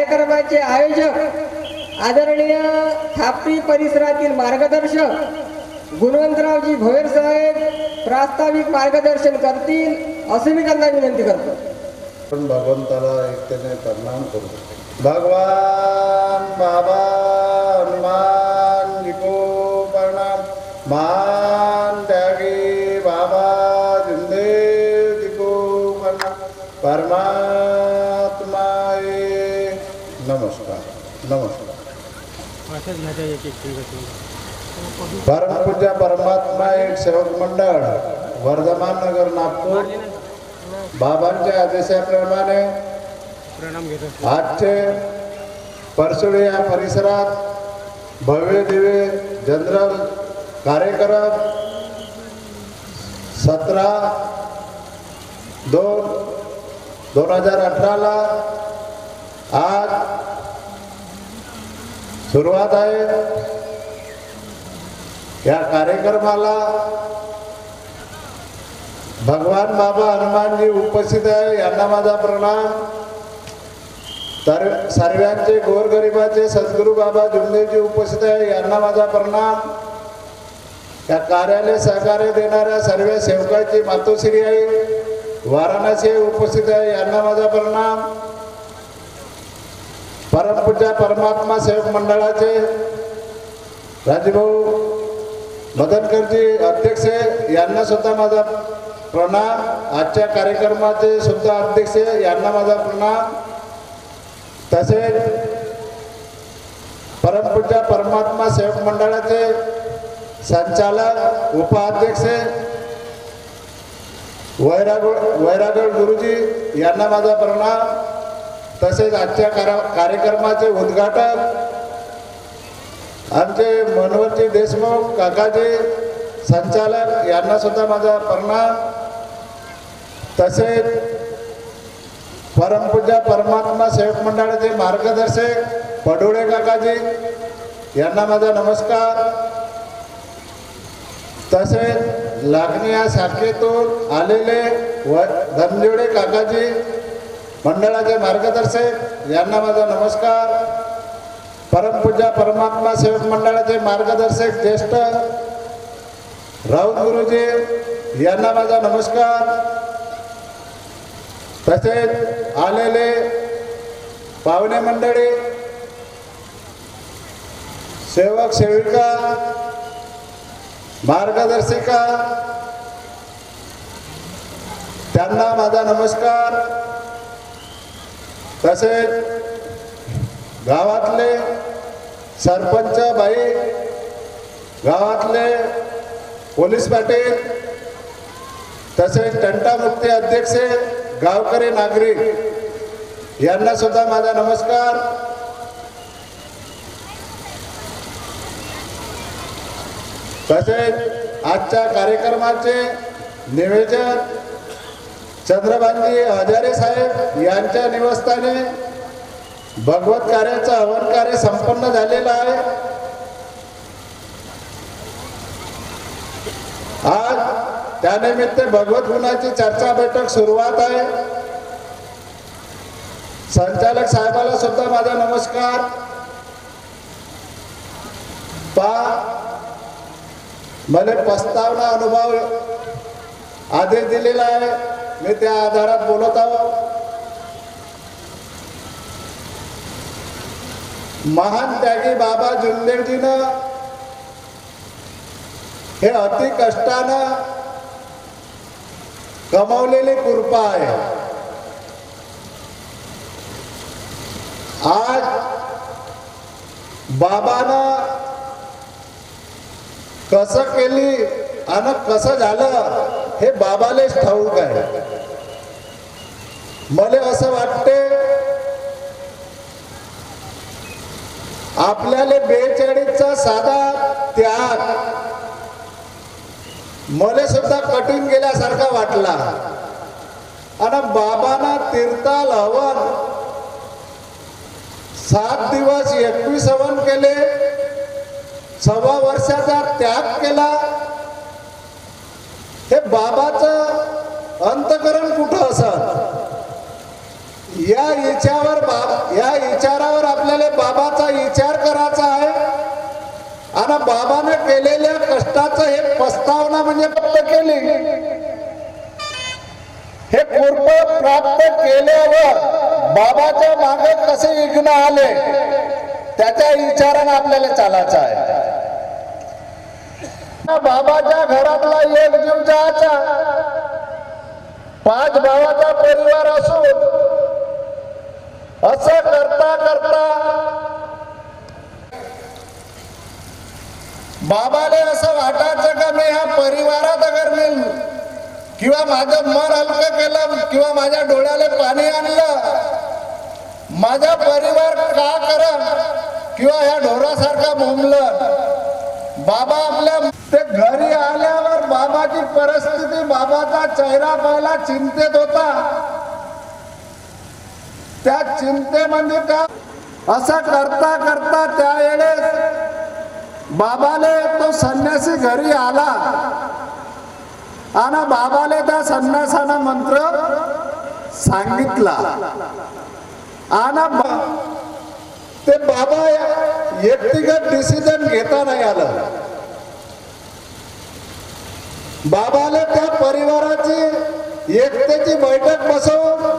कार्यक्रमाचे आयोजक आदरणीय थापी परिसरातील मार्गदर्शक गुणवंतरावजी भोयर साहेब प्रास्ताविक मार्गदर्शन करतील असे मी त्यांना विनंती करतो. पण भगवंताला एकट्याने प्रणाम करू. भगवान बाबा हनुमान निको प्रणाम. मान त्यागी बाबा जिंदे निको प्रणाम. परमात्मा नमस्कार नमस्कार. परमपूज्य परमात्मा एक सेवक मंडळ वर्धमान नगर नागपूर. बाबांच्या आदेशाप्रमाणे आजचे परसुळे या परिसरात भव्य दिव्य जनरल कार्यक्रम सतरा दोन दोन हजार अठराला आज सुरुवात आहे. या कार्यक्रमाला भगवान बाबा हनुमानजी उपस्थित आहे. यांना माझा प्रणाम. तर सर्वांचे गोरगरिबाचे सद्गुरू बाबा जुमदेवजी उपस्थित आहे. यांना माझा प्रणाम. या कार्यालय सहकार्य देणाऱ्या सर्व सेवकाची मातोश्री आहे वाराणसी उपस्थित आहे. यांना माझा प्रणाम. परमपूज्य परमात्मा सेवक मंडळाचे राजभाऊ मदनकरजी अध्यक्ष यांना सुद्धा माझा प्रणाम. आजच्या कार्यक्रमाचे सुद्धा अध्यक्ष यांना माझा प्रणाम. तसेच परमपूज्य परमात्मा सेवक मंडळाचे संचालक उपाध्यक्ष वैरागड वैरागड गुरुजी यांना माझा प्रणाम. तसेच आजच्या कार्यक्रमाचे उद्घाटक आमचे मनोहरजी देशमुख काकाजी संचालक यांना सुद्धा माझा प्रणाम. तसेच परमपूजा परमात्मा सेवक मंडळाचे मार्गदर्शक पडोळे काकाजी यांना माझा नमस्कार. तसेच लागणी या शाखेतून आलेले व धनजोडे काकाजी मंडळाचे मार्गदर्शक यांना माझा नमस्कार. परमपूज्य परमात्मा सेवक मंडळाचे मार्गदर्शक ज्येष्ठ राऊत गुरुजी यांना माझा नमस्कार. तसेच आलेले पाहुणे मंडळी सेवक सेविका मार्गदर्शिका त्यांना माझा नमस्कार. तसेच गावातले सरपंच बाई गावातले पोलीस पाटील तसेच तंटामुक्ती अध्यक्ष गावकरी नागरिक यांना सुद्धा माझा नमस्कार. तसेच आजच्या कार्यक्रमाचे निवेदन चंद्रभानजी हजारे साहेब यांच्या निवासस्थाने भगवत कार्याचं हवन कार्य संपन्न झालेलं आहे. आज त्यानिमित्त भगवत गुणाची चर्चा बैठक सुरुवात आहे. संचालक साहेबाला सुद्धा माझा नमस्कार. पा. मला प्रस्तावना अनुभव आदेश दिलेला आहे. मी त्या आधारात बोलत आहो. महान त्यागी बाबा जुंदेवजीनं हे अति कष्टानं कमावलेली कृपा आहे. आज बाबानं कसं केली आणि कसं झालं हे बाबालेच ठाऊक आहे. मला असं वाटते आपल्याला बेचाळीसचा साधा त्याग मला सुद्धा कठीण गेल्यासारखा वाटला. आणि बाबांना तीर्थाल हवन सात दिवस एकवीस हवन केले सव्वा वर्षाचा त्याग केला. हे बाबाचं अंतकरण कुठं असत या विचारावर बाब या विचारावर आपल्याला बाबाचा विचार करायचा आहे. आणि बाबाने केलेल्या कष्टाचं हे प्रस्तावना म्हणजे फक्त केली. हे कृप प्राप्त केल्यावर बाबाच्या मागे कसे विघ्न आले त्याच्या विचारानं आपल्याला चालायचं आहे. बाबाच्या घरातला एक जीव जायचा. पाच भावाचा परिवार असून असं करता करता बाबाने असं वाटायचं का मी ह्या परिवारात अगर मी किंवा माझं मन हलकं केलं किंवा माझ्या डोळ्याला पाणी आणलं माझा परिवार का करन किंवा ह्या ढोरासारखा बोंबलं बाबा आपल्या ते घरी आल्यावर बाबाची परिस्थिती बाबाचा चेहरा पाहायला चिंतेत होता. त्या चिंतेमध्ये त्या असं करता करता त्यावेळेस बाबाले तो संन्यासी घरी आला. आणि बाबाले त्या संन्यासानं मंत्र सांगितला. आणि ते बाबा व्यक्तिगत डिसिजन घेता नाही आलं. बाबाला त्या परिवाराची एकतेची बैठक बसवून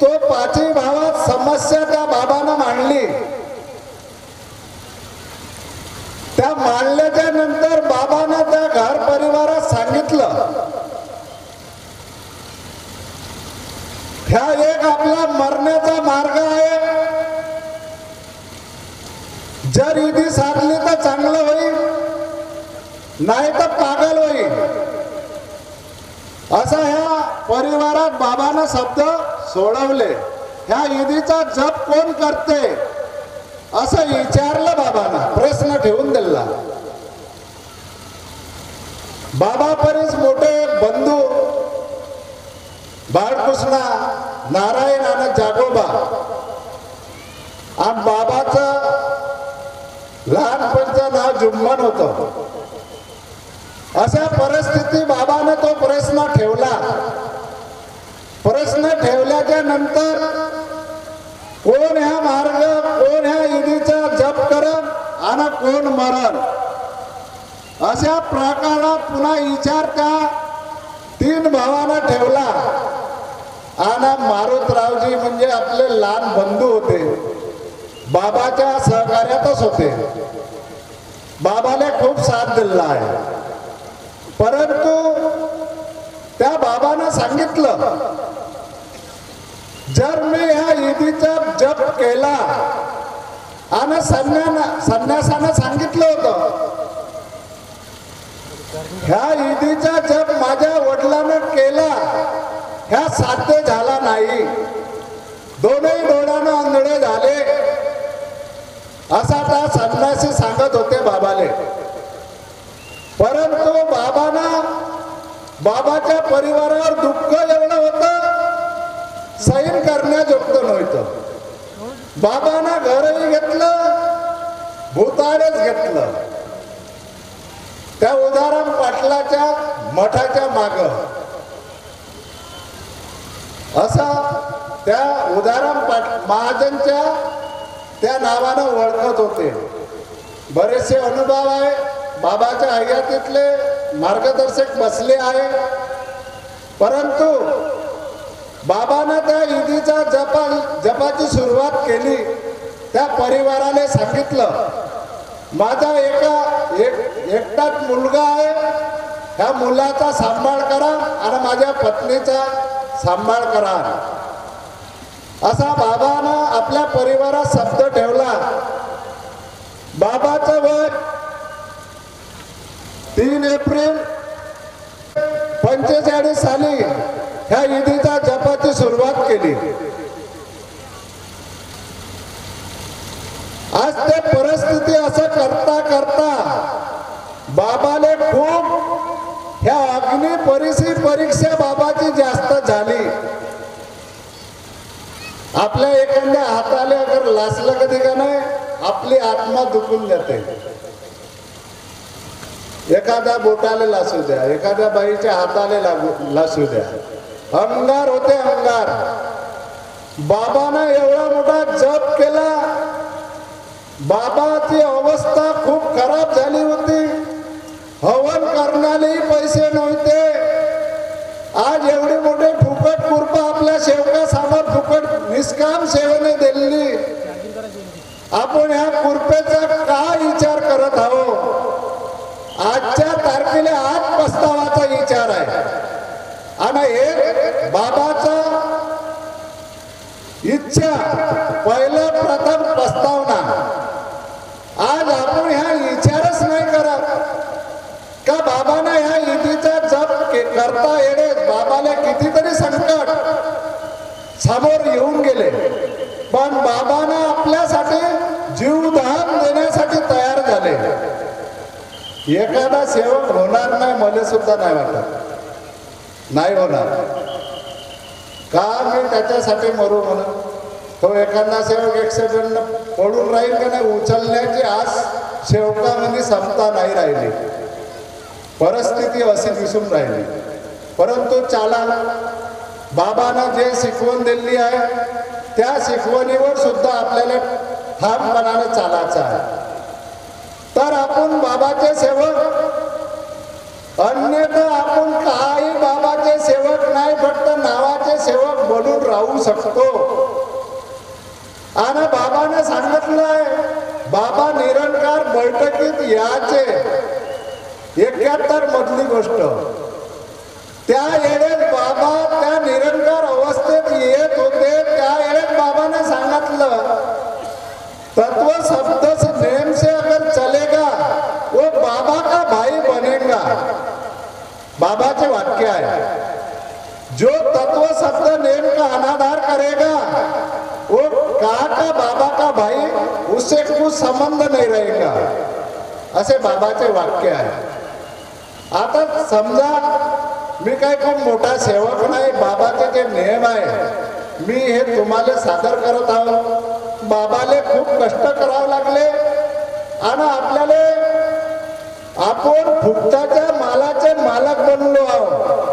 तो पाचही भावात समस्या त्या बाबानं मांडली. त्या मांडल्याच्या नंतर बाबानं त्या घर परिवारात सांगितलं ह्या एक आपला मरण्याचा मार्ग आहे. जर विधी साधली तर चांगलं होईल नाही तर पागल होईल. असा ह्या परिवारात बाबानं शब्द सोडवले. ह्या ईदीचा जप कोण करते? असं विचारलं बाबानं. प्रश्न ठेवून दिला. बाबा परीस मोठे बंधू बाळकृष्णा नारायण आणि जागोबा. आणि बाबाचं लहानपणचं नाव जुम्मन होतं. अशा परिस्थिती बाबाने तो प्रश्न ठेवला. प्रश्न ठेवल्याच्या नंतर कोण ह्या मार्ग कोण ह्या ईदीचा जप करत आणि कोण मरण? अशा प्रकारात पुन्हा विचार त्या तीन भावानं ठेवला. आणि मारुतरावजी म्हणजे आपले लहान बंधू होते. बाबाच्या सहकार्यातच होते. बाबाने खूप साथ दिला आहे. परंतु त्या बाबानं सांगितलं जर मी ह्या ईदीचा जप केला आणि संन्यानं संन्यासानं सांगितलं होतं। ह्या ईदीचा जप माझ्या वडिलानं केला ह्या साध्य झाला नाही। दोनही डोळ्यानं आंधळे झाले। असा त्या संन्यासी सांगत होते बाबाले। परंतु बाबाना बाबाच्या परिवारावर दुःख एवढं होतं। सैन करण्याजोगतं नव्हतं. बाबांना घरही घेतलं भूतारच घेतलं. त्या उदाहरण पाटलाच्या मठाच्या माग. असा त्या उदाहरण पाट महाजनच्या त्या नावानं ओळखत होते. बरेचसे अनुभव आहे. बाबाच्या हयातीतले मार्गदर्शक बसले आहे. परंतु बाबानं त्या ईदीचा जपा जपाची सुरुवात केली. त्या परिवाराने सांगितलं माझा एका एक एकटाच मुलगा आहे. ह्या मुलाचा सांभाळ करा आणि माझ्या पत्नीचा सांभाळ करा. असा बाबानं आपल्या परिवारात शब्द ठेवला. बाबाचं वय तीन एप्रिल पंचेचाळीस साली. ह्या ईदीचा जपाची सुरुवात केली. आज ते परिस्थिती असं करता करता बाबाले खूप ह्या अग्नी परिसी परीक्षा बाबाची जास्त झाली. आपल्या एखाद्या हाताले अगर लासलं कधी का नाही आपली आत्मा दुखून जाते. एखाद्या बोटाले लासू द्या एखाद्या बाईच्या हाताले लागू लासू द्या. अंगार होते अंगार. बाबानं एवढा मोठा जप केला. बाबाची अवस्था खूप खराब झाली होती. हवन करण्यालाही पैसे नव्हते. आज एवढे मोठे फुकट कुर्प आपल्या सेवकासमोर फुकट निष्काम सेवेने दिली आपण ह्या कुर्पेचा काय विचार करत आहोत? आजच्या तारखेला आज पस्तावाचा आणि एक बाबाचा इच्छा पहिलं प्रथम प्रस्तावना. आज आपण ह्या विचारच नाही करत. का बाबांना ह्या ईदीचा जप करता येणे बाबाला कितीतरी संकट समोर येऊन गेले. पण बाबांना आपल्यासाठी जीवदान देण्यासाठी तयार झाले. एखादा सेवक होणार नाही मला सुद्धा नाही वाटत. नाही होणार. का मी त्याच्यासाठी मरू म्हणून. तो एखादा सेवक एक्सिडेंट पडून राहील का नाही उचलण्याची आज सेवकामध्ये क्षमता नाही राहिली. परिस्थिती अशी दिसून राहिली. परंतु चाला बाबानं जे शिकवण दिली आहे त्या शिकवणीवर सुद्धा आपल्याला ठामपणाने चालायचं आहे. तर आपण बाबाचे सेवक अन्यथा आपण काही बाबाचे सेवक नाही फक्त नावाचे सेवक बनून राहू शकतो. आणि बाबाने सांगितलंय बाबा निरंकार बैठकीत याचे एकाहत्तर मधली गोष्ट. त्या येळेत बाबा त्या निरंकार अवस्थेत येत होते. त्या येळेत बाबाने सांगितलं तत्व शब्द नेम से अगर चलेगा वो बाबा का भाई बनेगा? बाबाचे वाक्य आहे. जो तत्व शब्द नेम का अनाधार करेगा वो का का बाबा का भाई उससे कुछ संबंध नहीं रहेगा. असे बाबाचे वाक्य आहे. आता समजा मी काय खूप मोठा सेवक नाही बाबाचे जे नियम आहे मी हे तुम्हाला सादर करत आहोत बाबाले खूप कष्ट करावे लागले आणि आपल्याला आपण फुकटाच्या मालाचे मालक बनलो आहोत.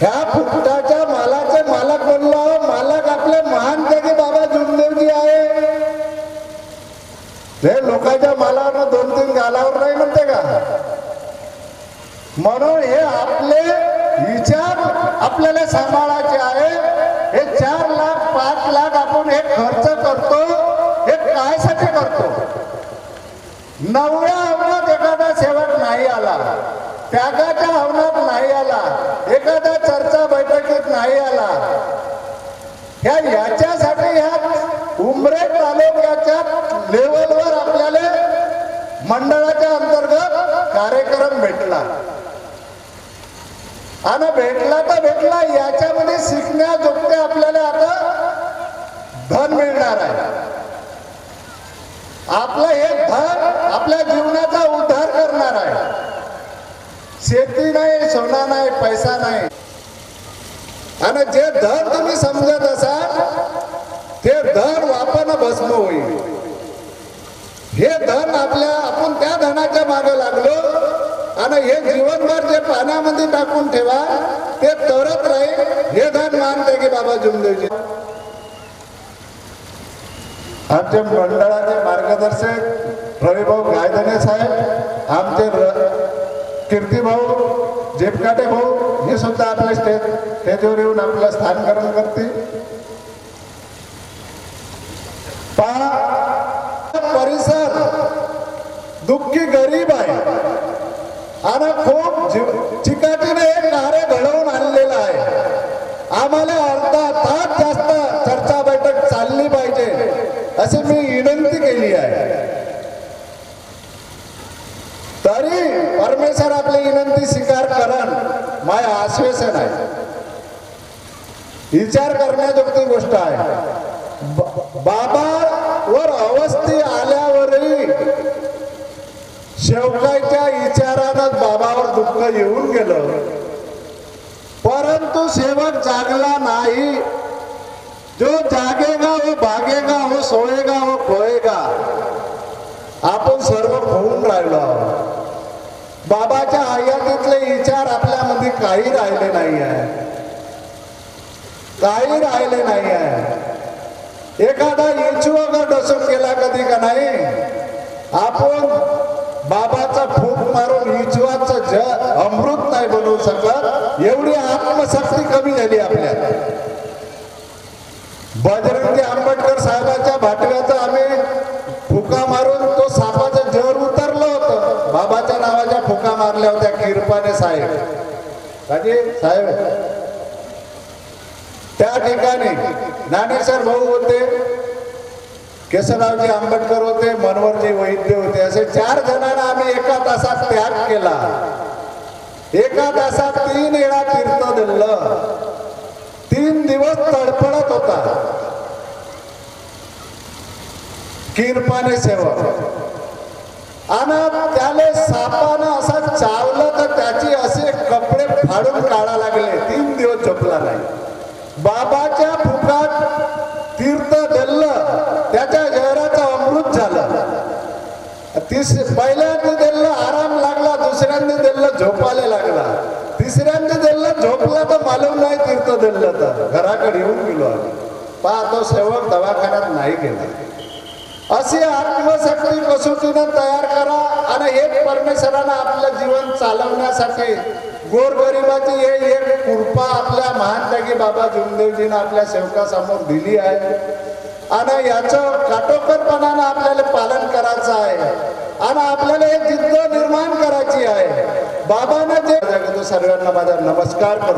ह्या फुकटाच्या मालाचे मालक बनलो आहोत. मालक आपले महान जगी बाबा जुमदेवजी आहे हे लोकांच्या मालावर दोन तीन गालावर नाही म्हणते का? म्हणून हे आपले विचार आपल्याला सांभाळायचे आहे हे चार लाख पाच लाख आपण हे खर्च करतो. हे कायसाठी करतो? नवऱ्या हवनात एखादा सेवक नाही आला. त्यागाच्या हवनात नाही आला. एखादा चर्चा बैठकीत नाही आला. ह्या याच्यासाठी ह्या उमरे तालुक्याच्या लेवलवर आपल्याला मंडळाच्या अंतर्गत कार्यक्रम भेटला. आणि भेटला तर भेटला याच्यामध्ये शिकण्याजोगते आपल्याला आता धन मिळणार आहे. आपलं हे धन आपल्या जीवनाचा उद्धार करणार आहे. शेती नाही सोना नाही पैसा नाही. आणि जे धन तुम्ही समजत असाल ते धन वापरणं भस्म होईल. हे धन आपल्या आपण त्या धनाच्या मागे लागलो आणि हे जीवनभर जे पाण्यामध्ये टाकून ठेवा ते तरत राहील. हे धन मानते की बाबा जुमदेवजी. आमचे मंडळाचे मार्गदर्शक रविभाऊ गायदने साहेब आमचे र- कीर्तिभाऊ जेपकाटे भाऊ हे सुद्धा आपले स्टेज स्टेजवर येऊन आपलं स्थानकरण करतील. पहा परिसर दुःखी गरीब आहे. आणि खूप जीव चिकाटीने हे कार्य घडवून आणलेलं आहे आम्हाला अर्धा तास जास्त चर्चा बैठक चालली पाहिजे अशी मी विनंती केली आहे. तरी परमेश्वर आपली विनंती स्वीकार करण माय आश्वासन आहे. विचार करण्याजोगती गोष्ट आहे. बाबा वर अवस्थी आल्यावरही शेवकाच्या विचारानच बाबावर दुःख येऊन गेलं. परंतु सेवक जागला नाही. जो जागेगा वो भागेगा वो सोएगा वो खोएगा आपण सर्व होऊन राहिलो आहोत. बाबाच्या हयातीतले विचार आपल्यामध्ये काही राहिले नाही आहे काही राहिले नाही आहे एखादा इचुका डसून गेला कधी का नाही? आपण बाबाचा फूक मारून इचवाचं ज अमृत नाही बनवू शकत. एवढी आत्मशक्ती बजरंगी आंबेडकर साहेबाच्या भाटव्याचा आम्ही फुका मारून तो सापाचं जर उतरलं होतं. बाबाच्या नावाच्या फुका मारल्या होत्या किरपाने साहेब. काजी साहेब. त्या ठिकाणी ज्ञानेश्वर भाऊ होते केसरावजी आंबेडकर होते मनोहरजी वैद्य होते असे चार जणांना आम्ही एका तासात त्याग केला. एका तासात तीन वेळा तीर्थ दिलं. तीन दिवस तडफडत होता. किरपाने सेवक. आणि त्याले सापानं असा चावलं तर त्याची असे कपडे फाडून काढा लागले. तीन दिवस झोपला नाही. बाबाच्या फुकात तीर्थ दिलं त्याच्या जहराचं अमृत झालं. तिस पहिल्यांदा दिलं आराम लागला दुसऱ्यांदा दिलं झोपायला लागला. तिसऱ्यांदा दिलं तर मालूम तीर्थ धरलं तर. घराकडे येऊन गेलो आम्ही. पाहतो सेवक दवाखान्यात नाही गेला. अशी आत्मशक्ती कसोटीनं तयार करा आणि हे परमेश्वरानं आपलं जीवन चालवण्यासाठी गोरगरिबाची हे एक कृपा आपल्या महात्यागी बाबा जुमदेवजीनं आपल्या सेवकासमोर दिली आहे. आणि याचं काटोकरपणानं आपल्याला पालन करायचं आहे. आणि आपल्याला एक जिद्द निर्माण करायची आहे. बाबानं जे सर्वांना माझा नमस्कार करतो.